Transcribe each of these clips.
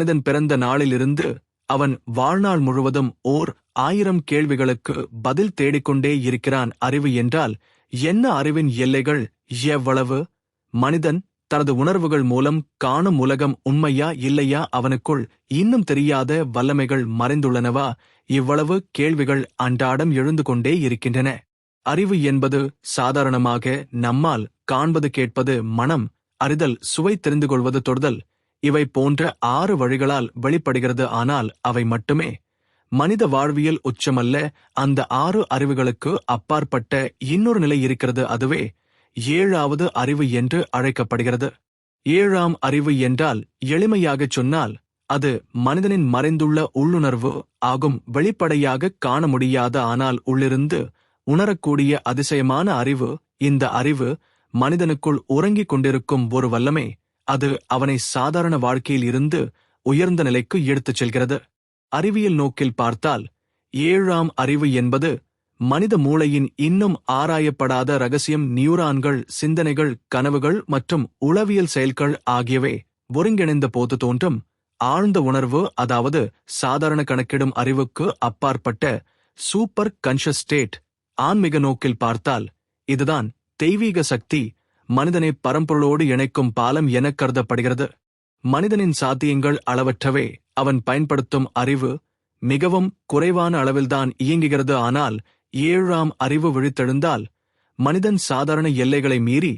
மனிதன் பிறந்த நாளிலிருந்து அவன் வாழ்நாள் முழுவதும் ஓர் ஆயிரம் கேள்விகளுக்கு பதில் தேடிக்கொண்டே இருக்கிறான் அறிவு என்றால் என்ன அறிவின் எல்லைகள் எவ்வளவு? மனிதன் தனது உணர்வுகள் மூலம் காணும் உலகம் உண்மையா இல்லையா அவனுக்குள் இன்னும் தெரியாத வல்லமைகள் மறைந்துள்ளனவா? இவ்வளவு கேள்விகள் அன்றாடம் எழுந்து கொண்டே இருக்கின்றன. அறிவு என்பது சாதாரணமாக நம்மால் காண்பது கேட்பது மனம் அறிதல் சுவை தெரிந்து கொள்வது தொடுதல் இவை போன்ற ஆறு வழிகளால் வெளிப்படுகிறது ஆனால் அவை மட்டுமே. மனித வாழ்வியல் உச்சமல்ல. அந்த ஆறு அறிவுகளுக்கு அப்பாற்பட்ட இன்னொரு நிலை இருக்கிறது அதுவே. ஏழாவது அறிவு என்று அழைக்கப்படுகிறது. ஏழாம் அறிவு என்றால் எளிமையாகச் சொன்னால் அது மனிதனின் மறைந்துள்ள உள்ளுணர்வு ஆகும். வெளிப்படையாக காண முடியாத ஆனால் உள்ளிருந்து உணரக்கூடிய அதிசயமான அறிவு. இந்த அறிவு மனிதனுக்குள் உறங்கிக் கொண்டிருக்கும் ஒரு வல்லமை. அது அவனை சாதாரண வாழ்க்கையில் இருந்து உயர்ந்த நிலைக்கு எடுத்துச் செல்கிறது. அறிவியல் நோக்கில் பார்த்தால் ஏழாம் அறிவு என்பது மனித மூளையின் இன்னும் ஆராயப்படாத ரகசியம் நியூரான்கள் சிந்தனைகள் கனவுகள் மற்றும் உளவியல் செயல்கள் ஆகியவை ஒருங்கிணைந்த போது தோன்றும் ஆழ்ந்த உணர்வு அதாவது சாதாரண கணக்கிடும் அறிவுக்கு அப்பாற்பட்ட சூப்பர் கன்ஷியஸ் ஸ்டேட். ஆன்மீக நோக்கில் பார்த்தால் இதுதான் தெய்வீக சக்தி மனிதனை பரம்பொருளோடு இணைக்கும் பாலம் எனக் கருதப்படுகிறது. மனிதனின் சாத்தியங்கள் அளவற்றவே. அவன் பயன்படுத்தும் அறிவு மிகவும் குறைவான அளவில்தான் இயங்குகிறது. ஆனால் ஏழாம் அறிவு விழித்தெழுந்தால் மனிதன் சாதாரண எல்லைகளை மீறி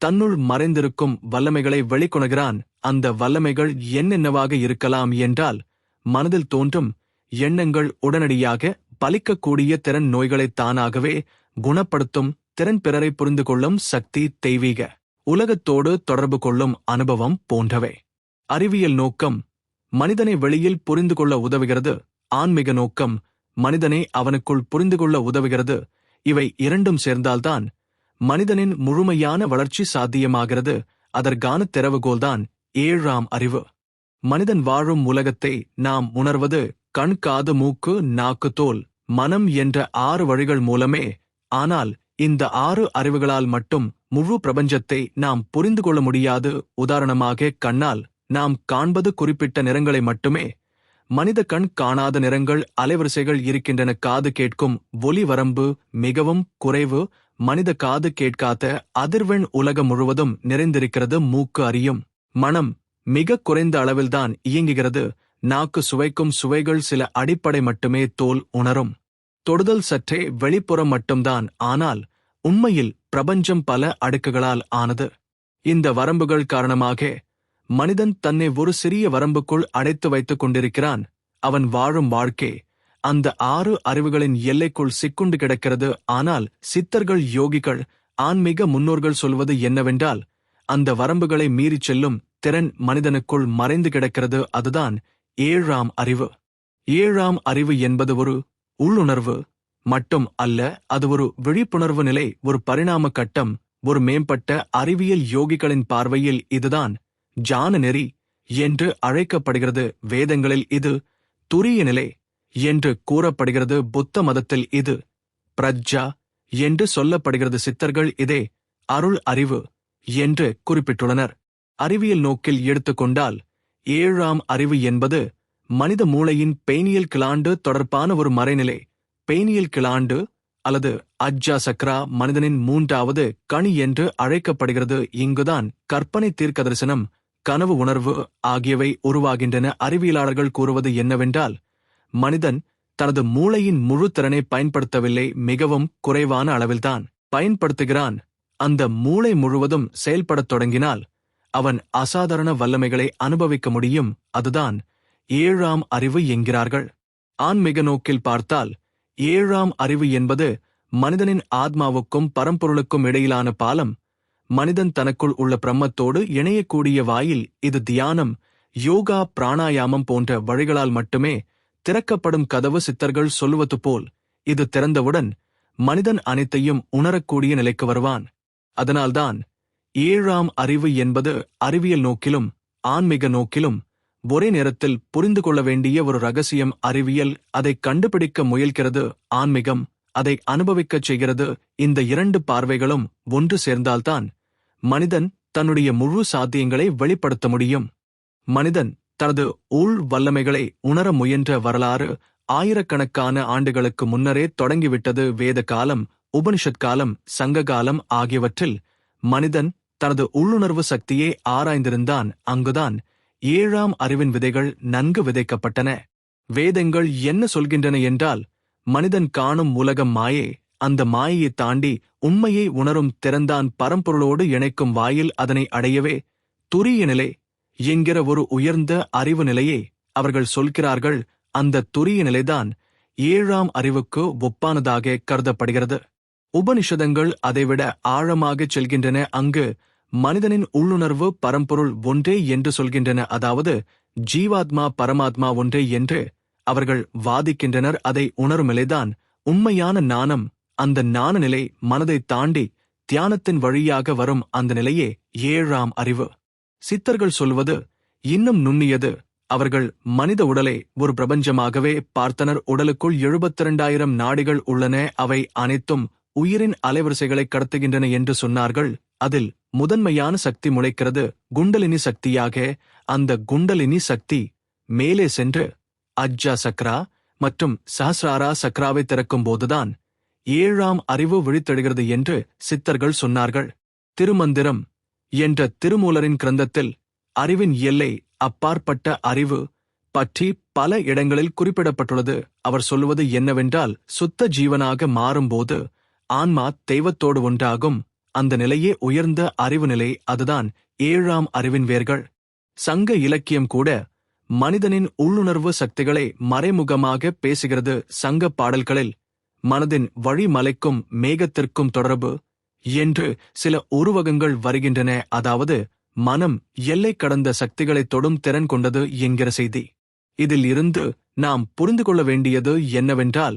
தன்னுள் மறைந்திருக்கும் வல்லமைகளை வெளிக்கொணகிறான். அந்த வல்லமைகள் என்னென்னவாக இருக்கலாம் என்றால் மனதில் தோன்றும் எண்ணங்கள் உடனடியாக பலிக்கக்கூடிய திறன் நோய்களை தானாகவே குணப்படுத்தும் திறன் பிறரை புரிந்து கொள்ளும் சக்தி தெய்வீக உலகத்தோடு தொடர்பு கொள்ளும் அனுபவம் போன்றவை. அறிவியல் நோக்கம் மனிதனை வெளியில் புரிந்து கொள்ள உதவுகிறது. ஆன்மீக நோக்கம் மனிதனை அவனுக்குள் புரிந்து கொள்ள உதவுகிறது. இவை இரண்டும் சேர்ந்தால்தான் மனிதனின் முழுமையான வளர்ச்சி சாத்தியமாகிறது. அதற்கான திறவுகோல்தான் ஏழாம் அறிவு. மனிதன் வாழும் உலகத்தை நாம் உணர்வது கண் காது மூக்கு நாக்கு தோல் மனம் என்ற ஆறு வழிகள் மூலமே. ஆனால் இந்த ஆறு அறிவுகளால் மட்டும் முழு பிரபஞ்சத்தை நாம் புரிந்து கொள்ள முடியாது. உதாரணமாக கண்ணால் நாம் காண்பது குறிப்பிட்ட நிறங்களை மட்டுமே. மனித கண் காணாத நிறங்கள் அலைவரிசைகள் இருக்கின்றன. காது கேட்கும் ஒலி வரம்பு மிகவும் குறைவு. மனித காது கேட்காத அதிர்வெண் உலகம் முழுவதும் நிறைந்திருக்கிறது மூக்கு அறியும். மனம் மிக குறைந்த அளவில்தான் இயங்குகிறது. நாக்கு சுவைக்கும் சுவைகள் சில அடிப்படை மட்டுமே தோல் உணரும். தொடுதல் சற்றே வெளிப்புறம் மட்டும்தான் ஆனால் உண்மையில் பிரபஞ்சம் பல அடுக்குகளால் ஆனது. இந்த வரம்புகள் காரணமாக மனிதன் தன்னை ஒரு சிறிய வரம்புக்குள் அடைத்து வைத்துக் கொண்டிருக்கிறான். அவன் வாழும் வாழ்க்கை அந்த ஆறு அறிவுகளின் எல்லைக்குள் சிக்குண்டு கிடக்கிறது. ஆனால் சித்தர்கள் யோகிகள் ஆன்மீக முன்னோர்கள் சொல்வது என்னவென்றால் அந்த வரம்புகளை மீறிச் செல்லும் திறன் மனிதனுக்குள் மறைந்து கிடக்கிறது. அதுதான் ஏழாம் அறிவு. ஏழாம் அறிவு என்பது ஒரு உள்ளுணர்வு மட்டும் அல்ல அது ஒரு விழிப்புணர்வு நிலை ஒரு பரிணாம கட்டம் ஒரு மேம்பட்ட அறிவியல் யோகிகளின் பார்வையில் இதுதான் ஜான நெறி என்று அழைக்கப்படுகிறது. வேதங்களில் இது துரிய நிலை என்று கூறப்படுகிறது. புத்த மதத்தில் இது பிரஜ்ஜா என்று சொல்லப்படுகிறது. சித்தர்கள் இதே அருள் அறிவு என்று குறிப்பிட்டுள்ளனர். அறிவியல் நோக்கில் எடுத்துக்கொண்டால் ஏழாம் அறிவு என்பது மனித மூளையின் பெயினியல் கிளாண்டு தொடர்பான ஒரு மறைநிலை. பெயினியல் கிளாண்டு அல்லது அஜ்ஜா சக்ரா மனிதனின் மூன்றாவது கனி என்று அழைக்கப்படுகிறது. இங்குதான் கற்பனை தீர்க்க தரிசனம் கனவு உணர்வு ஆகியவை உருவாகின்றன. அறிவியலாளர்கள் கூறுவது என்னவென்றால் மனிதன் தனது மூளையின் முழு திறனை பயன்படுத்தவில்லை மிகவும் குறைவான அளவில்தான். பயன்படுத்துகிறான் அந்த மூளை முழுவதும் செயல்படத் தொடங்கினால் அவன் அசாதாரண வல்லமைகளை அனுபவிக்க முடியும். அதுதான் ஏழாம் அறிவு என்கிறார்கள். ஆன்மீக நோக்கில் பார்த்தால் ஏழாம் அறிவு என்பது மனிதனின் ஆத்மாவுக்கும் பரம்பொருளுக்கும் இடையிலான பாலம். மனிதன் தனக்குள் உள்ள பிரம்மத்தோடு இணையக்கூடிய வாயில் இது தியானம் யோகா பிராணாயாமம் போன்ற வழிகளால் மட்டுமே திறக்கப்படும் கதவு சித்தர்கள் சொல்லுவது போல் இது திறந்தவுடன் மனிதன் அனைத்தையும் உணரக்கூடிய நிலைக்கு வருவான். அதனால்தான் ஏழாம் அறிவு என்பது அறிவியல் நோக்கிலும் ஆன்மீக நோக்கிலும் ஒரே நேரத்தில் புரிந்து கொள்ள வேண்டிய ஒரு ரகசியம் அறிவியல் அதை கண்டுபிடிக்க முயல்கிறது ஆன்மீகம். அதை அனுபவிக்கச் செய்கிறது இந்த இரண்டு பார்வைகளும் ஒன்று சேர்ந்தால்தான் மனிதன் தன்னுடைய முழு சாத்தியங்களை வெளிப்படுத்த முடியும். மனிதன் தனது உள் வல்லமைகளை உணர முயன்ற வரலாறு ஆயிரக்கணக்கான ஆண்டுகளுக்கு முன்னரே தொடங்கிவிட்டது வேத காலம் உபனிஷத் காலம் சங்க காலம் ஆகியவற்றில் மனிதன் தனது உள்ளுணர்வு சக்தியை ஆராய்ந்திருந்தான் அங்குதான் ஏழாம் அறிவின் விதைகள் நன்கு விதைக்கப்பட்டன. வேதங்கள் என்ன சொல்கின்றன என்றால் மனிதன் காணும் உலகம் மாயே அந்த மாயையை தாண்டி உண்மையை உணரும் திறந்தான் பரம்பொருளோடு இணைக்கும் வாயில் அதனை அடையவே துரிய நிலை என்கிற ஒரு உயர்ந்த அறிவு நிலையை அவர்கள் சொல்கிறார்கள் அந்த துரிய நிலைதான் ஏழாம் அறிவுக்கு ஒப்பானதாக கருதப்படுகிறது. உபனிஷதங்கள் அதைவிட ஆழமாகச் செல்கின்றன அங்கு மனிதனின் உள்ளுணர்வு பரம்பொருள் ஒன்றே என்று சொல்கின்றன. அதாவது ஜீவாத்மா பரமாத்மா ஒன்றே என்று அவர்கள் வாதிக்கின்றனர். அதை உணரும் நிலைதான் உண்மையான நாணம் அந்த ஞான நிலை மனதை தாண்டி தியானத்தின் வழியாக வரும் அந்த நிலையே ஏழாம் அறிவு. சித்தர்கள் சொல்வது இன்னும் நுண்ணியது. அவர்கள் மனித உடலை ஒரு பிரபஞ்சமாகவே பார்த்தனர். உடலுக்குள் எழுபத்திரண்டாயிரம் நாடிகள் உள்ளன. அவை அனைத்தும் உயிரின் அலைவரிசைகளை கடத்துகின்றன என்று சொன்னார்கள். அதில் முதன்மையான சக்தி முளைக்கிறது குண்டலினி சக்தியாக அந்த குண்டலினி சக்தி மேலே சென்று அஜ்ஜா சக்ரா மற்றும் சஹஸ்ராரா சக்ராவை திறக்கும் போதுதான் ஏழாம் அறிவு விழித்தெழுகிறது என்று சித்தர்கள் சொன்னார்கள். திருமந்திரம் என்ற திருமூலரின் கிரந்தத்தில் அறிவின் எல்லை அப்பாற்பட்ட அறிவு பற்றி பல இடங்களில் குறிப்பிடப்பட்டுள்ளது. அவர் சொல்லுவது என்னவென்றால் சுத்த ஜீவனாக மாறும்போது ஆன்மா தெய்வத்தோடு ஒன்றாகும். அந்த நிலையே உயர்ந்த அறிவு நிலை அதுதான் ஏழாம் அறிவின் வேர்கள். சங்க இலக்கியம் கூட மனிதனின் உள்ளுணர்வு சக்திகளை மறைமுகமாக பேசுகிறது சங்க பாடல்களில். மனதின் வழிமலைக்கும் மேகத்திற்கும் தொடர்பு என்று சில உருவகங்கள் வருகின்றன. அதாவது மனம் எல்லை கடந்த சக்திகளை தொடும் திறன் கொண்டது என்கிற செய்தி. இதில் இருந்து நாம் புரிந்து கொள்ள வேண்டியது என்னவென்றால்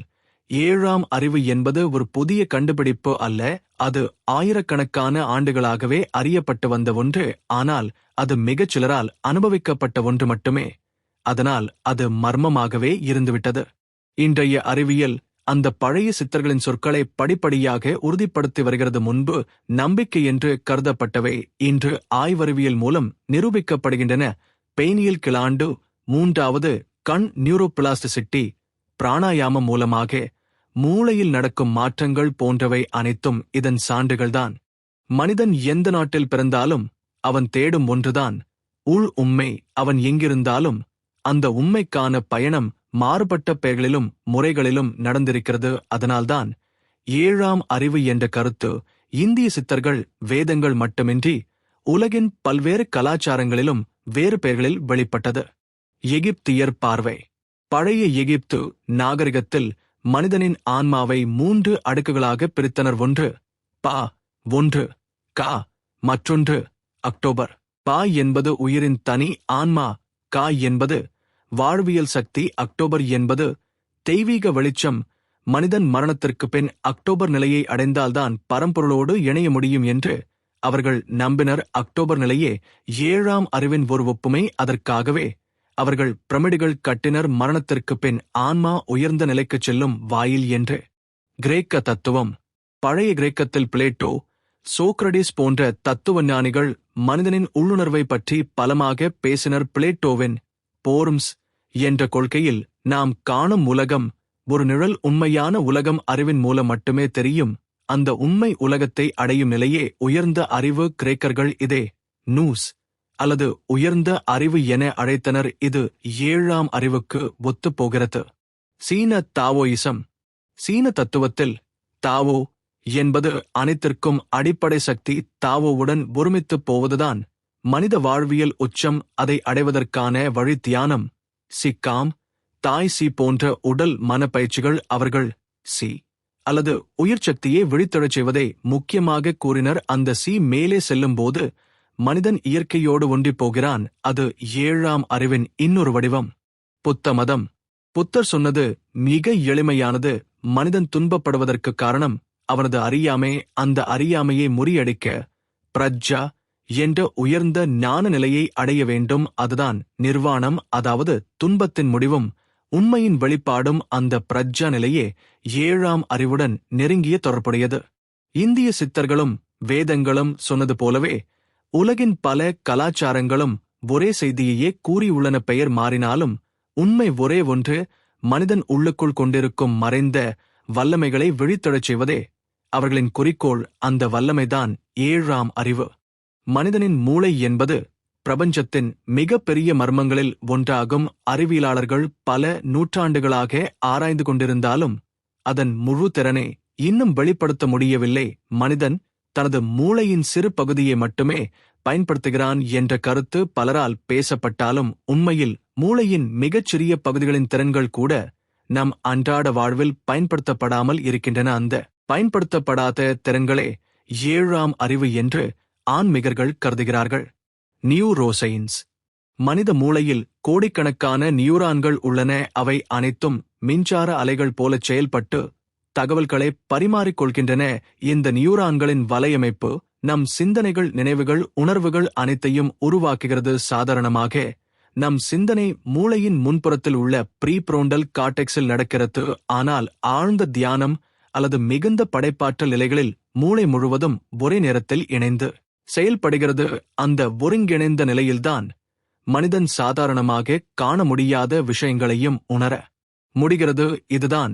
ஏழாம் அறிவு என்பது ஒரு புதிய கண்டுபிடிப்பு அல்ல அது ஆயிரக்கணக்கான ஆண்டுகளாகவே அறியப்பட்டு வந்த ஒன்று ஆனால் அது மிகச் சிலரால் அனுபவிக்கப்பட்ட ஒன்று மட்டுமே. அதனால் அது மர்மமாகவே இருந்துவிட்டது. இன்றைய அறிவியல் அந்த பழைய சித்தர்களின் சொற்களை படிப்படியாக உறுதிப்படுத்தி வருகிறது முன்பு நம்பிக்கை என்று கருதப்பட்டவை இன்று ஆய்வறிவியல் மூலம் நிரூபிக்கப்படுகின்றன. பெயினியல் கிளாண்டு மூன்றாவது கண் நியூரோபிளாஸ்டிசிட்டி பிராணாயாமம் மூலமாக மூளையில் நடக்கும் மாற்றங்கள் போன்றவை அனைத்தும் இதன் சான்றுகள்தான். மனிதன் எந்த நாட்டில் பிறந்தாலும் அவன் தேடும் ஒன்றுதான். உள் உண்மை அவன் எங்கிருந்தாலும் அந்த உண்மைக்கான பயணம் மாறுபட்ட பெயர்களிலும் முறைகளிலும் நடந்திருக்கிறது. அதனால்தான் ஏழாம் அறிவு என்ற கருத்து இந்திய சித்தர்கள் வேதங்கள் மட்டுமின்றி உலகின் பல்வேறு கலாச்சாரங்களிலும் வேறு பெயர்களில் வெளிப்பட்டது. எகிப்தியர் பார்வை. பழைய எகிப்து நாகரிகத்தில் மனிதனின் ஆன்மாவை மூன்று அடுக்குகளாக பிரித்தனர் ஒன்று பா ஒன்று கா மற்றொன்று அக்டோபர். பா என்பது உயிரின் தனி ஆன்மா கா என்பது வாழ்வியல் சக்தி அக்டோபர் என்பது தெய்வீக வெளிச்சம். மனிதன் மரணத்திற்கு பின் அக்டோபர் நிலையை அடைந்தால்தான் பரம்பொருளோடு இணைய முடியும் என்று அவர்கள் நம்பினர். அக்டோபர் நிலையே ஏழாம் அறிவின் ஒரு ஒப்புமை. அதற்காகவே அவர்கள் பிரமிடுகள் கட்டினர் மரணத்திற்கு பின் ஆன்மா உயர்ந்த நிலைக்குச் செல்லும் வாயில் என்று. கிரேக்க தத்துவம். பழைய கிரேக்கத்தில் பிளேட்டோ சோக்ரடிஸ் போன்ற தத்துவ ஞானிகள் மனிதனின் உள்ளுணர்வை பற்றி பலமாக பேசினர் பிளேட்டோவின் போர்ம்ஸ் என்ற கொள்கையில் நாம் காணும் உலகம் ஒரு நிழல் உண்மையான உலகம் அறிவின் மூலம் மட்டுமே தெரியும். அந்த உண்மை உலகத்தை அடையும் நிலையே உயர்ந்த அறிவு கிரேக்கர்கள் இதே. நூஸ். அல்லது உயர்ந்த அறிவு என அழைத்தனர். இது ஏழாம் அறிவுக்கு ஒத்துப்போகிறது. சீன தாவோயிசம். சீன தத்துவத்தில் தாவோ என்பது அனைத்திற்கும் அடிப்படை சக்தி. தாவோவுடன் ஒருமித்துப் போவதுதான் மனித வாழ்வியல் உச்சம். அதை அடைவதற்கான வழி தியானம். சிக்காம் தாய் சி போன்ற உடல் மனப்பயிற்சிகள் அவர்கள் சி அல்லது உயிர் சக்தியை விழித்தெழச் செய்வதை முக்கியமாக கூறினர். அந்த சி மேலே செல்லும்போது மனிதன் இயற்கையோடு ஒன்றிப் போகிறான் அது ஏழாம் அறிவின் இன்னொரு வடிவம். புத்த மதம். புத்தர் சொன்னது மிக எளிமையானது மனிதன் துன்பப்படுவதற்கு காரணம் அவனது அறியாமை அந்த அறியாமையை முறியடிக்க பிரஜ்ஜா என்ற உயர்ந்த ஞான நிலையை அடைய வேண்டும் அதுதான் நிர்வாணம் அதாவது துன்பத்தின் முடிவும் உண்மையின் வெளிப்பாடும் அந்த பிரஜ்ஜா நிலையே ஏழாம் அறிவுடன் நெருங்கிய தொடர்புடையது. இந்திய சித்தர்களும் வேதங்களும் சொன்னது போலவே உலகின் பல கலாச்சாரங்களும் ஒரே செய்தியையே கூறியுள்ளன பெயர் மாறினாலும் உண்மை ஒரே ஒன்று மனிதன் உள்ளுக்குள் கொண்டிருக்கும் மறைந்த வல்லமைகளை விழித்தெழச் செய்வதே. அவர்களின் குறிக்கோள் அந்த வல்லமைதான் ஏழாம் அறிவு. மனிதனின் மூளை என்பது பிரபஞ்சத்தின் மிகப்பெரிய மர்மங்களில் ஒன்றாகும் அறிவியலாளர்கள் பல நூற்றாண்டுகளாக ஆராய்ந்து கொண்டிருந்தாலும் அதன் முழு திறனை இன்னும் வெளிப்படுத்த முடியவில்லை. மனிதன் தனது மூளையின் சிறு பகுதியை மட்டுமே பயன்படுத்துகிறான் என்ற கருத்து பலரால் பேசப்பட்டாலும் உண்மையில் மூளையின் மிகச்சிறிய பகுதிகளின் திறன்கள் கூட நம் அன்றாட வாழ்வில் பயன்படுத்தப்படாமல் இருக்கின்றன. அந்த பயன்படுத்தப்படாத திறன்களே ஏழாம் அறிவு என்று ஆன்மிகர்கள் கருதுகிறார்கள். நியூரோசைன்ஸ் மனித மூளையில் கோடிக்கணக்கான நியூரான்கள் உள்ளன. அவை அனைத்தும் மின்சார அலைகள் போலச் செயல்பட்டு தகவல்களை பரிமாறிக்கொள்கின்றன. இந்த நியூரான்களின் வலையமைப்பு நம் சிந்தனைகள் நினைவுகள் உணர்வுகள் அனைத்தையும் உருவாக்குகிறது சாதாரணமாக. நம் சிந்தனை மூளையின் முன்புறத்தில் உள்ள ப்ரீப்ரோண்டல் காட்டெக்ஸில் நடக்கிறது. ஆனால் ஆழ்ந்த தியானம் அல்லது மிகுந்த படைப்பாற்றல் நிலைகளில் மூளை முழுவதும் ஒரே நேரத்தில் இணைந்து செயல்படுகிறது. அந்த ஒருங்கிணைந்த நிலையில்தான் மனிதன் சாதாரணமாக காண முடியாத விஷயங்களையும் உணர முடிகிறது. இதுதான்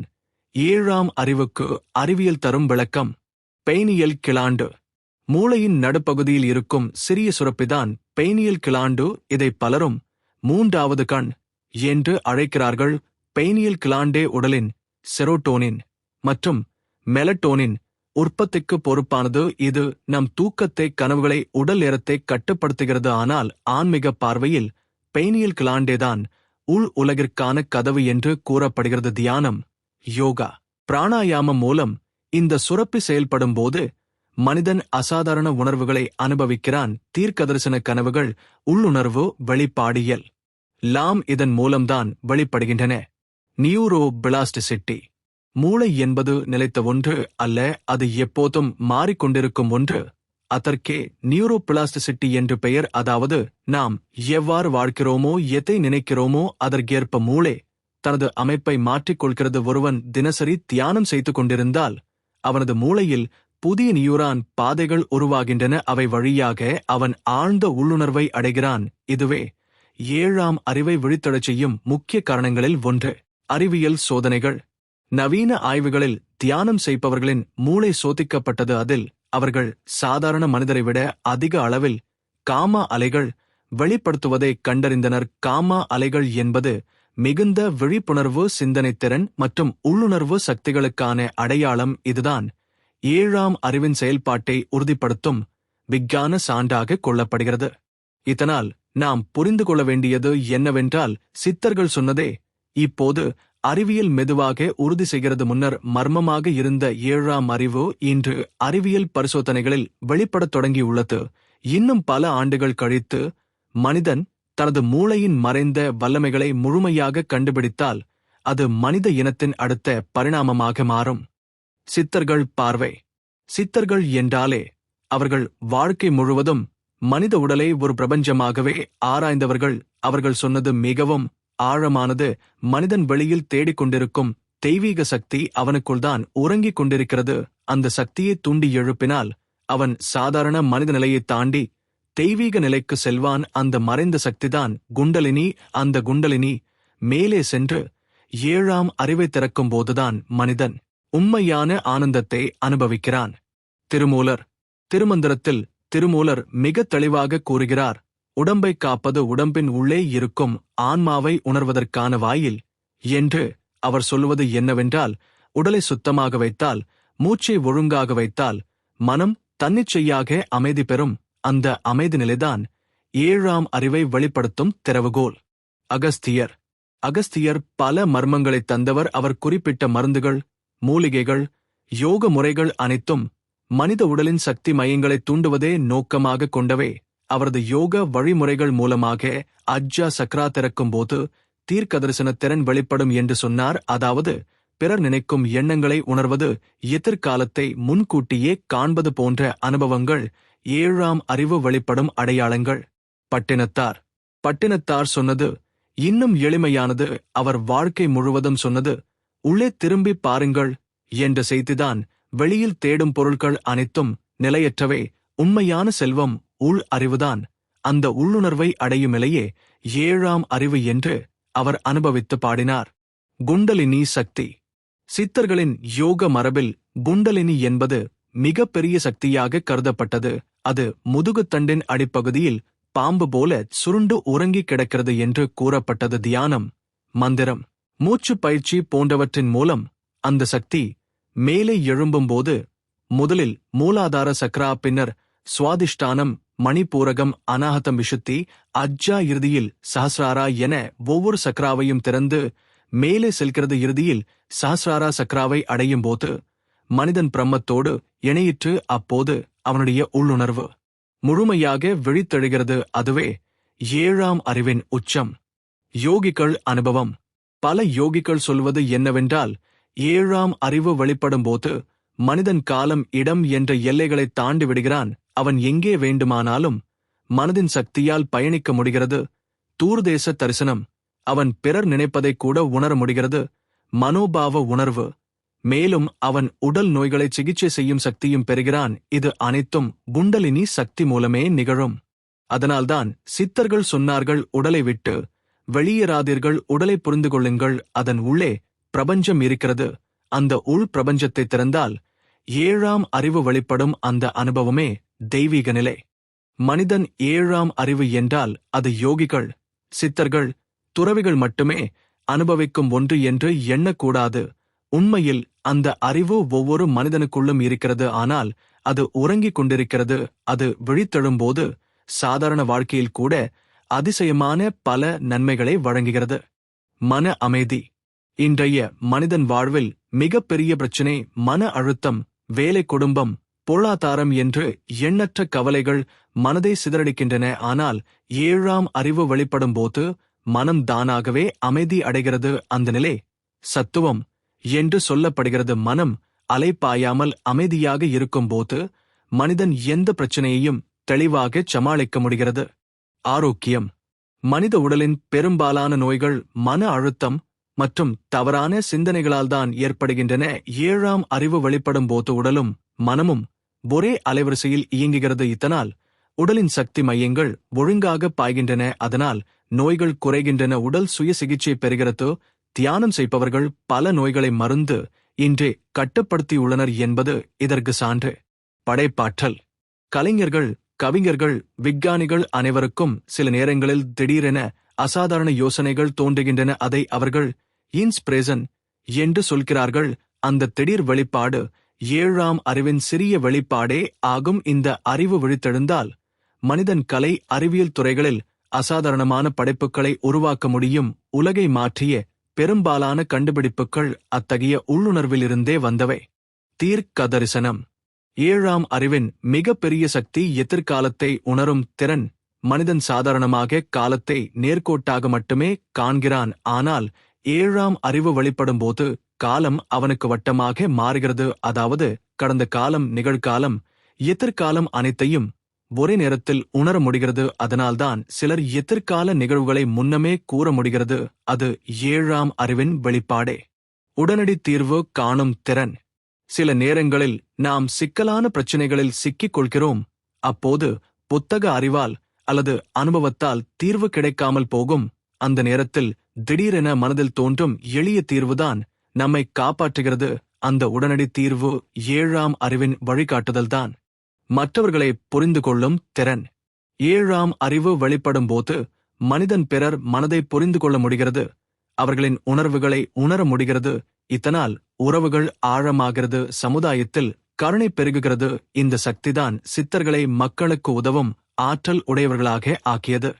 ஏழாம் அறிவுக்கு அறிவியல் தரும் விளக்கம். Pineal gland. மூளையின் நடுப்பகுதியில் இருக்கும் சிறிய சுரப்பிதான் பெய்னியல் கிளாண்டு இதை பலரும் மூன்றாவது கண் என்று அழைக்கிறார்கள். பெய்னியல் கிளாண்டே உடலின் செரோட்டோனின் மற்றும் மெலட்டோனின் உற்பத்திக்கு பொறுப்பானது இது நம் தூக்கத்தை கனவுகளை உடல் நேரத்தை கட்டுப்படுத்துகிறது. ஆனால் ஆன்மீக பார்வையில் பெய்னியல் கிளாண்டேதான் உள் உலகிற்கான கதவு என்று கூறப்படுகிறது. தியானம். யோகா பிராணாயாமம் மூலம் இந்த சுரப்பி செயல்படும் போது மனிதன் அசாதாரண உணர்வுகளை அனுபவிக்கிறான் தீர்க்கதரிசன கனவுகள் உள்ளுணர்வு வெளிப்பாடியல். லாம் இதன் மூலம்தான் வெளிப்படுகின்றன. நியூரோ பிளாஸ்டிசிட்டி மூளை என்பது நிலைத்த ஒன்று அல்ல அது எப்போதும் மாறிக்கொண்டிருக்கும் ஒன்று. அதற்கே நியூரோபிளாஸ்டிசிட்டி என்று பெயர் அதாவது நாம் எவ்வாறு வாழ்கிறோமோ எதை நினைக்கிறோமோ அதற்கேற்ப மூளை தனது அமைப்பை மாற்றிக்கொள்கிறது ஒருவன் தினசரி தியானம் செய்து கொண்டிருந்தால் அவனது மூளையில் புதிய நியூரான் பாதைகள் உருவாகின்றன. அவை வழியாக அவன் ஆழ்ந்த உள்ளுணர்வை அடைகிறான். இதுவே ஏழாம் அறிவை விழித்தடச் செய்யும் முக்கிய காரணங்களில் ஒன்று அறிவியல் சோதனைகள். நவீன ஆய்வுகளில் தியானம் செய்பவர்களின் மூளை சோதிக்கப்பட்டது அதில் அவர்கள் சாதாரண மனிதரை விட அதிக அளவில் காமா அலைகள் வெளிப்படுத்துவதை கண்டறிந்தனர். காமா அலைகள் என்பது மிகுந்த விழிப்புணர்வு சிந்தனைத்திறன் மற்றும் உள்ளுணர்வு சக்திகளுக்கான அடையாளம் இதுதான். ஏழாம் அறிவின் செயல்பாட்டை உறுதிப்படுத்தும் விஞ்ஞான சான்றாக கொள்ளப்படுகிறது. இதனால் நாம் புரிந்து கொள்ள வேண்டியது என்னவென்றால் சித்தர்கள் சொன்னதே இப்போது அறிவியல் மெதுவாக உறுதி செய்கிறது முன்னர் மர்மமாக இருந்த ஏழாம் அறிவு இன்று அறிவியல் பரிசோதனைகளில் வெளிப்படத் தொடங்கியுள்ளது. இன்னும் பல ஆண்டுகள் கழித்து மனிதன் தனது மூளையின் மறைந்த வல்லமைகளை முழுமையாக கண்டுபிடித்தால் அது மனித இனத்தின் அடுத்த பரிணாமமாக மாறும். சித்தர்கள் பார்வை. சித்தர்கள் என்றாலே அவர்கள் வாழ்க்கை முழுவதும் மனித உடலை ஒரு பிரபஞ்சமாகவே ஆராய்ந்தவர்கள். அவர்கள் சொன்னது மிகவும் ஆழமானது. மனிதன் வெளியில் தேடிக்கொண்டிருக்கும் தெய்வீக சக்தி அவனுக்குள்தான் உறங்கிக் கொண்டிருக்கிறது. அந்த சக்தியை தூண்டி எழுப்பினால் அவன் சாதாரண மனித நிலையை தாண்டி தெய்வீக நிலைக்கு செல்வான் அந்த மறைந்த சக்திதான் குண்டலினி. அந்த குண்டலினி மேலே சென்று ஏழாம் அறிவை திறக்கும் போதுதான் மனிதன் உண்மையான ஆனந்தத்தை அனுபவிக்கிறான். திருமூலர் திருமந்திரத்தில் திருமூலர் மிக தெளிவாக கூறுகிறார் உடம்பை காப்பது உடம்பின் உள்ளே இருக்கும் ஆன்மாவை உணர்வதற்கான வாயில் என்று அவர் சொல்லுவது என்னவென்றால் உடலை சுத்தமாக வைத்தால் மூச்சை ஒழுங்காக வைத்தால் மனம் தன்னிச்சையாக அமைதி பெறும் அந்த அமைதி நிலைதான் ஏழாம் அறிவை வெளிப்படுத்தும் திறவுகோல். அகஸ்தியர். அகஸ்தியர் பல மர்மங்களை தந்தவர். அவர் குறிப்பிட்ட மருந்துகள் மூலிகைகள் யோக முறைகள் அனைத்தும் மனித உடலின் சக்தி மையங்களை தூண்டுவதே நோக்கமாக கொண்டவே. அவரது யோக வழிமுறைகள் மூலமாக அஜ்ஜா சக்ரா திறக்கும் போது தீர்க்க தரிசன திறன் வெளிப்படும் என்று சொன்னார். அதாவது பிறர் நினைக்கும் எண்ணங்களை உணர்வது எதிர்காலத்தை முன்கூட்டியே காண்பது போன்ற அனுபவங்கள் ஏழாம் அறிவு வெளிப்படும் அடையாளங்கள். பட்டினத்தார். பட்டினத்தார் சொன்னது இன்னும் எளிமையானது அவர் வாழ்க்கை முழுவதும் சொன்னது உள்ளே திரும்பி பாருங்கள் என்ற செய்திதான் வெளியில் தேடும் பொருட்கள் அனைத்தும் நிலையற்றவை உண்மையான செல்வம் உள் அறிவுதான் அந்த உள்ளுணர்வை அடையுமிலையே ஏழாம் அறிவு என்று அவர் அனுபவித்து பாடினார். குண்டலினி சக்தி. சித்தர்களின் யோக மரபில் குண்டலினி என்பது மிகப்பெரிய சக்தியாக கருதப்பட்டது அது முதுகுத்தண்டின் அடிப்பகுதியில் பாம்பு போல சுருண்டு உறங்கி கிடக்கிறது என்று கூறப்பட்டது தியானம் மந்திரம். மூச்சுப் பயிற்சி போன்றவற்றின் மூலம் அந்த சக்தி மேலே எழும்பும்போது முதலில் மூலாதார சக்ரா பின்னர் சுவாதிஷ்டானம் மணிப்பூரகம் அனாஹதம் விஷுத்தி அஜ்ஜா இறுதியில் சஹஸ்ராரா என ஒவ்வொரு சக்ராவையும் திறந்து மேலே செல்கிறது இறுதியில் சஹஸ்ராரா சக்ராவை அடையும் போது மனிதன் பிரம்மத்தோடு இணையிற்று அப்போது அவனுடைய உள்ளுணர்வு. முழுமையாக விழித்தெழுகிறது அதுவே ஏழாம் அறிவின் உச்சம். யோகிகள் அனுபவம். பல யோகிகள் சொல்வது என்னவென்றால் ஏழாம் அறிவு வெளிப்படும் போது மனிதன் காலம் இடம் என்ற எல்லைகளை தாண்டி விடுகிறான் அவன் எங்கே வேண்டுமானாலும் மனதின் சக்தியால் பயணிக்க முடிகிறது. தூர்தேச தரிசனம். அவன் பிறர் நினைப்பதைக் கூட உணர முடிகிறது. மனோபாவ உணர்வு. மேலும் அவன் உடல் நோய்களை சிகிச்சை செய்யும் சக்தியும் பெறுகிறான். இது அனைத்தும் குண்டலினி சக்தி மூலமே நிகழும். அதனால்தான் சித்தர்கள் சொன்னார்கள் உடலை விட்டு வெளியேறாதீர்கள் உடலை புரிந்து கொள்ளுங்கள். அதன் உள்ளே பிரபஞ்சம் இருக்கிறது. அந்த உள் பிரபஞ்சத்தை திறந்தால் ஏழாம் அறிவு வெளிப்படும் அந்த அனுபவமே தெய்வீக நிலை. மனிதன் ஏழாம் அறிவு என்றால் அது யோகிகள் சித்தர்கள் துறவிகள் மட்டுமே அனுபவிக்கும் ஒன்று என்று எண்ணக்கூடாது. உண்மையில் அந்த அறிவு ஒவ்வொரு மனிதனுக்குள்ளும் இருக்கிறது. ஆனால் அது உறங்கிக் கொண்டிருக்கிறது. அது விழித்தெழும்போது சாதாரண வாழ்க்கையில் கூட அதிசயமான பல நன்மைகளை வழங்குகிறது. மன அமைதி. இன்றைய மனிதன் வாழ்வில் மிகப்பெரிய பிரச்சினை மன அழுத்தம் வேலை குடும்பம் பொருளாதாரம் என்று எண்ணற்ற கவலைகள் மனதை சிதறடிக்கின்றன. ஆனால் ஏழாம் அறிவு வெளிப்படும் போது மனம் தானாகவே அமைதி அடைகிறது. அந்த நிலை சத்துவம் என்று சொல்லப்படுகிறது மனம் அலைப்பாயாமல் அமைதியாக இருக்கும்போது மனிதன் எந்த பிரச்சனையையும் தெளிவாக சமாளிக்க முடிகிறது. ஆரோக்கியம். மனித உடலின் பெரும்பாலான நோய்கள் மன அழுத்தம் மற்றும் தவறான சிந்தனைகளால் தான் ஏற்படுகின்றன. ஏழாம் அறிவு வெளிப்படும் போது உடலும் மனமும் ஒரே அலைவரிசையில் இயங்குகிறது. இதனால் உடலின் சக்தி மையங்கள் ஒழுங்காக பாய்கின்றன. அதனால் நோய்கள் குறைகின்றன. உடல் சுய சிகிச்சை பெறுகிறது. தியானம் செய்பவர்கள் பல நோய்களை மருந்து இன்றே கட்டுப்படுத்தியுள்ளனர் என்பது இதற்கு சான்று. படைப்பாற்றல். கலைஞர்கள் கவிஞர்கள் விஞ்ஞானிகள் அனைவருக்கும் சில நேரங்களில் திடீரென அசாதாரண யோசனைகள் தோன்றுகின்றன. அதை அவர்கள் இன்ஸ்பிரேசன் என்று சொல்கிறார்கள். அந்த திடீர் வெளிப்பாடு ஏழாம் அறிவின் சிறிய வெளிப்பாடே ஆகும். இந்த அறிவு விழித்தெழுந்தால் மனிதன் கலை அறிவியல் துறைகளில் அசாதாரணமான படைப்புகளை உருவாக்க முடியும். உலகை மாற்றிய பெரும்பாலான கண்டுபிடிப்புகள் அத்தகைய உள்ளுணர்விலிருந்தே வந்தவை. தீர்க்க தரிசனம் ஏழாம் அறிவின் மிகப்பெரிய சக்தி எதிர்காலத்தை உணரும் திறன் மனிதன் சாதாரணமாக காலத்தை நேர்கோட்டாக மட்டுமே காண்கிறான். ஆனால் ஏழாம் அறிவு வெளிப்படும் போது காலம் அவனுக்கு வட்டமாக மாறுகிறது. அதாவது கடந்த காலம் நிகழ்காலம் எதிர்காலம் அனைத்தையும் ஒரே நேரத்தில் உணர முடிகிறது. அதனால்தான் சிலர் எதிர்கால நிகழ்வுகளை முன்னமே கூற முடிகிறது. அது ஏழாம் அறிவின் வெளிப்பாடே. உடனடி தீர்வு காணும் திறன். சில நேரங்களில் நாம் சிக்கலான பிரச்சினைகளில் சிக்கிக் கொள்கிறோம் அப்போது புத்தக அறிவால் அல்லது அனுபவத்தால் தீர்வு கிடைக்காமல் போகும். அந்த நேரத்தில் திடீரென மனதில் தோன்றும் எளிய தீர்வுதான் நம்மை காப்பாற்றுகிறது. அந்த உடனடி தீர்வு ஏழாம் அறிவின் வழிகாட்டுதல்தான். மற்றவர்களை புரிந்து கொள்ளும் திறன். ஏழாம் அறிவு வெளிப்படும் போது மனிதன் பிறர் மனதை புரிந்து கொள்ள முடிகிறது. அவர்களின் உணர்வுகளை உணர முடிகிறது. இதனால் உறவுகள் ஆழமாகிறது. சமுதாயத்தில் கருணை பெருகுகிறது. இந்த சக்திதான் சித்தர்களை மக்களுக்கு உதவும் ஆற்றல் உடையவர்களாக ஆக்கியது.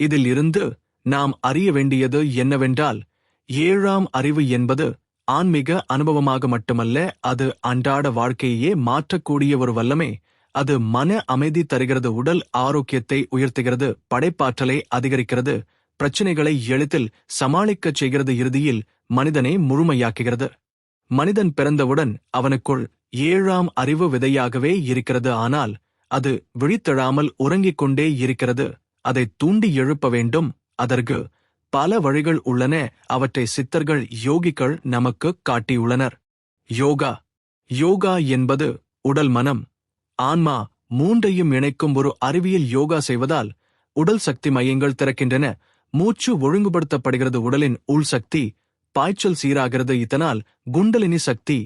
இதில் இருந்து நாம் அறிய வேண்டியது என்னவென்றால் ஏழாம் அறிவு என்பது ஆன்மீக அனுபவமாக மட்டுமல்ல அது அன்றாட வாழ்க்கையே மாற்றக்கூடிய ஒரு வல்லமே. அது மன அமைதி தருகிறது உடல் ஆரோக்கியத்தை உயர்த்துகிறது படைப்பாற்றலை அதிகரிக்கிறது பிரச்சினைகளை எளிதில் சமாளிக்கச் செய்கிறது இறுதியில் மனிதனை முழுமையாக்குகிறது. மனிதன் பிறந்தவுடன் அவனுக்குள் ஏழாம் அறிவு விதையாகவே இருக்கிறது ஆனால் அது விழித்தெழாமல் உறங்கிக் கொண்டே இருக்கிறது. அதை தூண்டி எழுப்ப வேண்டும். அதற்கு பல வழிகள் உள்ளன. அவற்றை சித்தர்கள் யோகிகள் நமக்கு காட்டியுள்ளனர். யோகா. யோகா என்பது உடல் மனம். ஆன்மா மூன்றையும் இணைக்கும் ஒரு அறிவியல் யோகா செய்வதால் உடல் சக்தி மையங்கள் திறக்கின்றன. மூச்சு ஒழுங்குபடுத்தப்படுகிறது உடலின் உள் சக்தி பாய்ச்சல் சீராகிறது இதனால் குண்டலினி சக்தி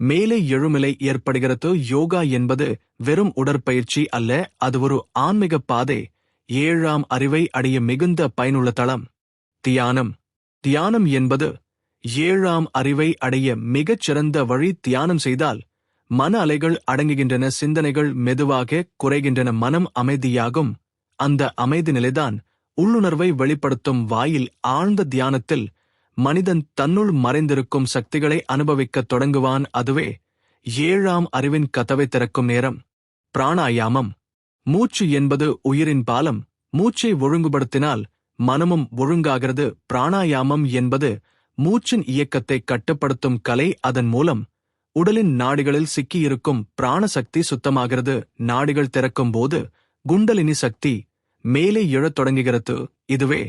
மேலே எழுமிலை ஏற்படுகிறது யோகா என்பது வெறும் உடற்பயிற்சி அல்ல அது ஒரு ஆன்மீக பாதை. ஏழாம் அறிவை அடைய மிகுந்த பயனுள்ள தளம். தியானம். தியானம் என்பது ஏழாம் அறிவை அடைய மிகச் சிறந்த வழி தியானம் செய்தால் மன அலைகள் அடங்குகின்றன சிந்தனைகள் மெதுவாக குறைகின்றன மனம் அமைதியாகும். அந்த அமைதி நிலைதான் உள்ளுணர்வை வெளிப்படுத்தும் வாயில் ஆழ்ந்த தியானத்தில் மனிதன் தன்னுள் மறைந்திருக்கும் சக்திகளை அனுபவிக்கத் தொடங்குவான். அதுவே ஏழாம் அறிவின் கதவை திறக்கும் நேரம். பிராணாயாமம். மூச்சு என்பது உயிரின் பாலம். மூச்சை ஒழுங்குபடுத்தினால் மனமும் ஒழுங்காகிறது. பிராணாயாமம் என்பது மூச்சின் இயக்கத்தை கட்டுப்படுத்தும் கலை. அதன் மூலம் உடலின் நாடிகளில் சிக்கியிருக்கும் பிராணசக்தி சுத்தமாகிறது. நாடிகள் திறக்கும் போது குண்டலினி சக்தி மேலே எழத் தொடங்குகிறது. இதுவே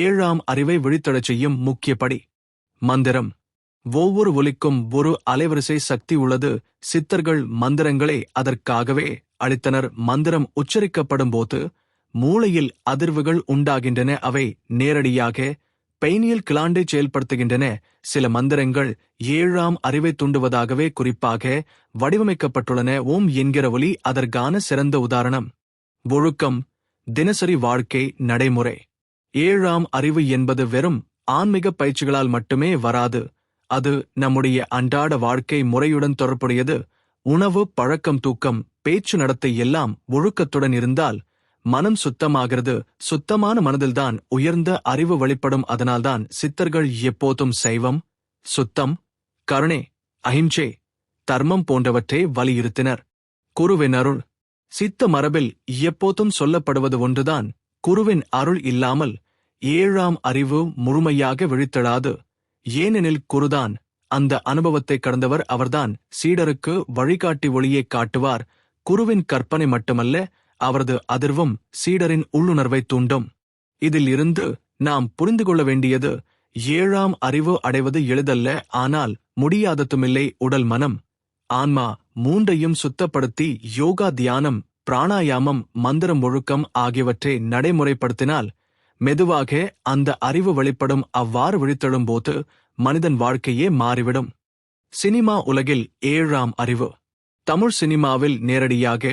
ஏழாம் அறிவை விழித்தொழச் செய்யும் முக்கியப்படி மந்திரம். ஒவ்வொரு ஒலிக்கும் ஒரு அலைவரிசை சக்தி உள்ளது. சித்தர்கள் மந்திரங்களை அதற்காகவே அளித்தனர். மந்திரம் உச்சரிக்கப்படும் போது மூளையில் அதிர்வுகள் உண்டாகின்றன. அவை நேரடியாக பெயினியல் கிளாண்டை செயல்படுத்துகின்றன. சில மந்திரங்கள் ஏழாம் அறிவை தூண்டுவதாகவே குறிப்பாக வடிவமைக்கப்பட்டுள்ளன. ஓம் என்கிற ஒலி அதற்கான சிறந்த உதாரணம். ஒழுக்கம் தினசரி வாழ்க்கை நடைமுறை. ஏழாம் அறிவு என்பது வெறும் ஆன்மீக பயிற்சிகளால் மட்டுமே வராது. அது நம்முடைய அன்றாட வாழ்க்கை முறையுடன் தொடர்புடையது. உணவு பழக்கம் தூக்கம் பேச்சு நடத்தை எல்லாம் ஒழுக்கத்துடன் இருந்தால் மனம் சுத்தமாகிறது. சுத்தமான மனதில்தான் உயர்ந்த அறிவு வெளிப்படும். அதனால்தான் சித்தர்கள் எப்போதும் சைவம் சுத்தம் கருணை அஹிம்சை தர்மம் போன்றவற்றை வலியுறுத்தினர். குருவின் அருள். சித்த மரபில் எப்போதும் சொல்லப்படுவது ஒன்றுதான். குருவின் அருள் இல்லாமல் ஏழாம் அறிவு முழுமையாக விழித்தெழாது. ஏனெனில் குருதான் அந்த அனுபவத்தை கடந்தவர் அவர்தான். சீடருக்கு வழிகாட்டி ஒளியை காட்டுவார். குருவின் கற்பனை மட்டுமல்ல அவரது அதிர்வும் சீடரின் உள்ளுணர்வை தூண்டும். இதில் இருந்து நாம் புரிந்து கொள்ள வேண்டியது ஏழாம் அறிவு அடைவது எளிதல்ல ஆனால் முடியாததுமில்லை உடல் மனம். ஆன்மா மூன்றையும் சுத்தப்படுத்தி யோகா தியானம் பிராணாயாமம் மந்திரம் ஒழுக்கம் ஆகியவற்றை நடைமுறைப்படுத்தினால் மெதுவாக அந்த அறிவு வெளிப்படும் அவ்வாறு விழித்தெழும் போது மனிதன் வாழ்க்கையே மாறிவிடும். சினிமா உலகில் ஏழாம் அறிவு. தமிழ் சினிமாவில் நேரடியாக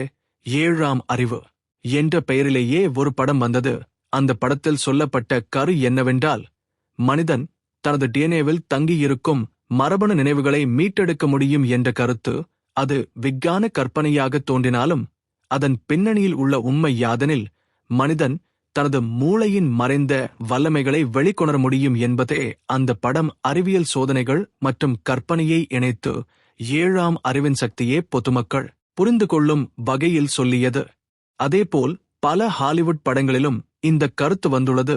ஏழாம் அறிவு. என்ற பெயரிலேயே ஒரு படம் வந்தது. அந்த படத்தில் சொல்லப்பட்ட கரு என்னவென்றால் மனிதன் தனது டிஎன்ஏவில் தங்கியிருக்கும் மரபணு நினைவுகளை மீட்டெடுக்க முடியும் என்ற கருத்து அது விஞ்ஞான கற்பனையாக தோன்றினாலும் அதன் பின்னணியில் உள்ள உண்மை யாதெனில் மனிதன் தனது மூளையின் மறைந்த வல்லமைகளை வெளிக்கொணர முடியும் என்பதே அந்த படம் அறிவியல் சோதனைகள் மற்றும் கற்பனையை இணைத்து ஏழாம் அறிவின் சக்தியே பொதுமக்கள். புரிந்து கொள்ளும் வகையில் சொல்லியது. அதேபோல் பல ஹாலிவுட் படங்களிலும் இந்த கருத்து வந்துள்ளது.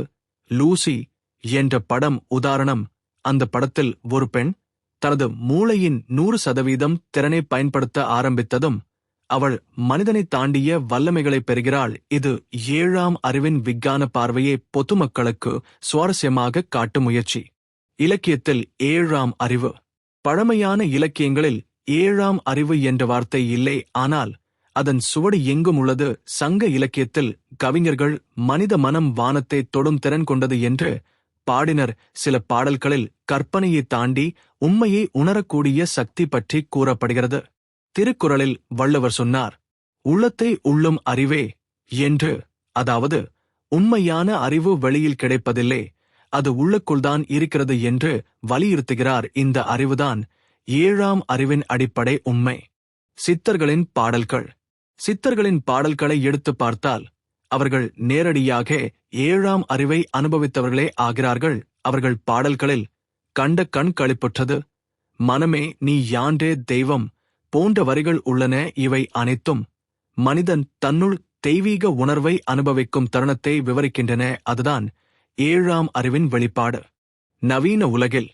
லூசி என்ற படம் உதாரணம். அந்த படத்தில் ஒரு பெண் தனது மூளையின் நூறு சதவீதம் திறனை பயன்படுத்த ஆரம்பித்ததும் அவள் மனிதனை தாண்டிய வல்லமைகளை பெறுகிறாள். இது ஏழாம் அறிவின் விஞ்ஞான பார்வையை பொதுமக்களுக்கு சுவாரஸ்யமாக காட்டும் முயற்சி. இலக்கியத்தில் ஏழாம் அறிவு. பழமையான இலக்கியங்களில் ஏழாம் அறிவு என்ற வார்த்தை இல்லை. ஆனால் அதன் சுவடு எங்கும் உள்ளது. சங்க இலக்கியத்தில் கவிஞர்கள் மனித மனம் வானத்தை தொடும் திறன் கொண்டது என்று பாடினர். சில பாடல்களில் கற்பனையை தாண்டி உண்மையை உணரக்கூடிய சக்தி பற்றி கூறப்படுகிறது. திருக்குறளில் வள்ளுவர் சொன்னார் உள்ளத்தை உள்ளும் அறிவே என்று. அதாவது உண்மையான அறிவு வெளியில் கிடைப்பதில்லை. அது உள்ளுக்குள்தான் இருக்கிறது என்று வலியுறுத்துகிறார் இந்த அறிவுதான். ஏழாம் அறிவின் அடிப்படை உண்மை. சித்தர்களின் பாடல்கள். சித்தர்களின் பாடல்களை எடுத்து பார்த்தால் அவர்கள் நேரடியாக ஏழாம் அறிவை அனுபவித்தவர்களே ஆகிறார்கள். அவர்கள் பாடல்களில் கண்ட கண் களிப்புற்றது. மனமே நீ யாண்டே தெய்வம் போன்ற வரிகள் உள்ளன. இவை அனைத்தும் மனிதன் தன்னுள் தெய்வீக உணர்வை அனுபவிக்கும் தருணத்தை விவரிக்கின்றன. அதுதான் ஏழாம் அறிவின் வெளிப்பாடு. நவீன உலகில்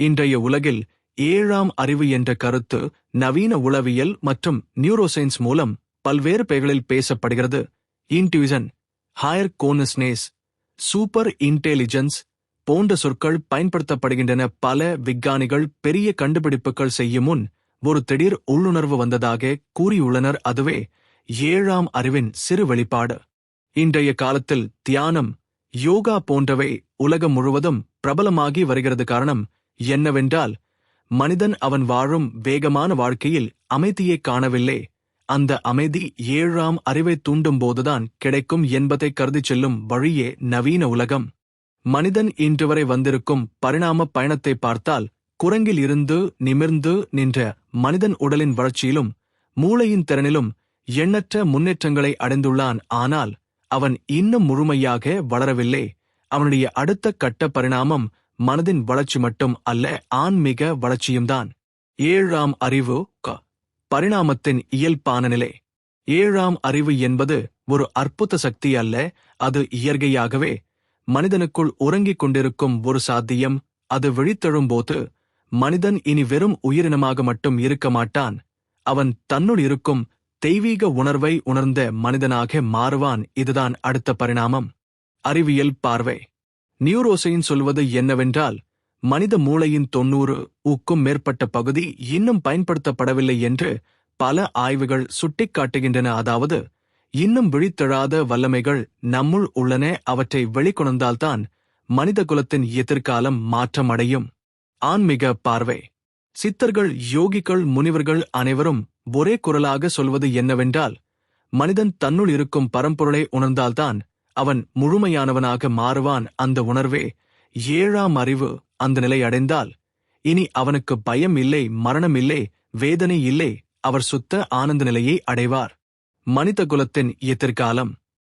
இன்றைய உலகில் ஏழாம் அறிவு என்ற கருத்து நவீன உளவியல் மற்றும் நியூரோசைன்ஸ் மூலம் பல்வேறு பெயர்களில் பேசப்படுகிறது. Intuition higher consciousness super intelligence போன்ற சொற்கள் பயன்படுத்தப்படுகின்றன. பல விஞ்ஞானிகள் பெரிய கண்டுபிடிப்புகள் செய்யும் முன் ஒரு திடீர் உள்ளுணர்வு வந்ததாக கூறியுள்ளனர். அதுவே ஏழாம் அறிவின் சிறு வெளிப்பாடு. இன்றைய காலத்தில் தியானம் யோகா போன்றவை உலகம் முழுவதும் பிரபலமாகி வருகிறது. காரணம் என்னவென்றால் மனிதன் அவன் வாழும் வேகமான வாழ்க்கையில் அமைதியை காணவில்லை. அந்த அமைதி ஏழாம் அறிவை தூண்டும் போதுதான் கிடைக்கும் என்பதை கருதிச் செல்லும் வழியே நவீன உலகம். மனிதன் இன்று வரை வந்திருக்கும் பரிணாம பயணத்தை பார்த்தால் குரங்கில் இருந்து நிமிர்ந்து நின்ற மனிதன் உடலின் வளர்ச்சியிலும் மூளையின் திறனிலும் எண்ணற்ற முன்னேற்றங்களை அடைந்துள்ளான். ஆனால் அவன் இன்னும் முழுமையாக வளரவில்லை. அவனுடைய அடுத்த கட்ட பரிணாமம் மனதின் வளர்ச்சி மட்டும் அல்ல ஆன்மீக வளர்ச்சியும்தான் ஏழாம் அறிவு க பரிணாமத்தின் இயல்பான நிலை. ஏழாம் அறிவு என்பது ஒரு அற்புத சக்தி அல்ல அது இயற்கையாகவே மனிதனுக்குள் உறங்கிக் கொண்டிருக்கும் ஒரு சாத்தியம். அது விழித்தெழும்போது மனிதன் இனி வெறும் உயிரினமாக மட்டும் இருக்க மாட்டான். அவன் தன்னுள் இருக்கும் தெய்வீக உணர்வை உணர்ந்த மனிதனாக மாறுவான். இதுதான் அடுத்த பரிணாமம். அறிவியல் பார்வை. நியூரோசைன் சொல்வது என்னவென்றால் மனித மூளையின் தொன்னூறு உக்கும் மேற்பட்ட பகுதி இன்னும் பயன்படுத்தப்படவில்லை என்று பல ஆய்வுகள் சுட்டிக்காட்டுகின்றன. அதாவது இன்னும் விழித்தெழாத வல்லமைகள் நம்முள் உள்ளன அவற்றை வெளிக்கொணர்ந்தால்தான் மனித குலத்தின் எதிர்காலம் மாற்றம் அடையும் ஆன்மீக பார்வை. சித்தர்கள் யோகிகள் முனிவர்கள் அனைவரும் ஒரே குரலாக சொல்வது என்னவென்றால் மனிதன் தன்னுள் இருக்கும் பரம்பொருளை உணர்ந்தால்தான் அவன் முழுமையானவனாக மாறுவான் அந்த உணர்வே. ஏழாம் அறிவு அந்த நிலை அடைந்தால் இனி அவனுக்கு பயம் இல்லை மரணம் இல்லை வேதனை இல்லை அவர் சுத்த ஆனந்த நிலையை அடைவார். மனித குலத்தின் எதிர்காலம்.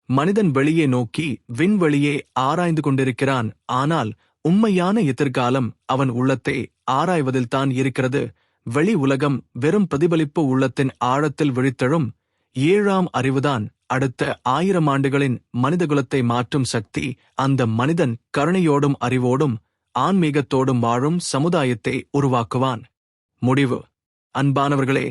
மனிதன் வெளியே நோக்கி விண்வெளியே ஆராய்ந்து கொண்டிருக்கிறான் ஆனால் உண்மையான எதிர்காலம் அவன் உள்ளத்தை ஆராய்வதில்தான் இருக்கிறது. வெளி உலகம் வெறும் பிரதிபலிப்பு உள்ளத்தின் ஆழத்தில் விழித்தழும். ஏழாம் அறிவுதான் அடுத்த ஆயிரம் ஆண்டுகளின் மனிதகுலத்தை மாற்றும் சக்தி அந்த மனிதன் கருணையோடும் அறிவோடும் ஆன்மீகத்தோடும் வாழும் சமுதாயத்தை உருவாக்குவான். முடிவு. அன்பானவர்களே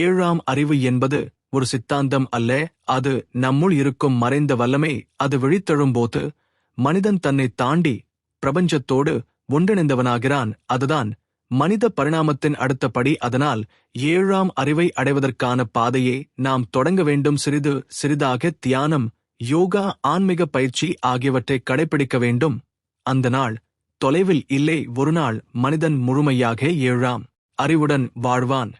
ஏழாம் அறிவு என்பது ஒரு சித்தாந்தம் அல்ல அது நம்முள் இருக்கும் மறைந்த வல்லமை அது விழித்தெழும்போது மனிதன் தன்னை தாண்டி பிரபஞ்சத்தோடு ஒன்றிணைந்தவனாகிறான் அதுதான் மனித பரிணாமத்தின் அடுத்த படி அதனால் ஏழாம் அறிவை அடைவதற்கான பாதையை நாம் தொடங்க வேண்டும். சிறிது சிறிதாக தியானம் யோகா ஆன்மீக பயிற்சி ஆகியவற்றை கடைபிடிக்க வேண்டும். அந்த நாள் தொலைவில் இல்லை. ஒருநாள் மனிதன் முழுமையாக ஏழாம் அறிவுடன் வாழ்வான்.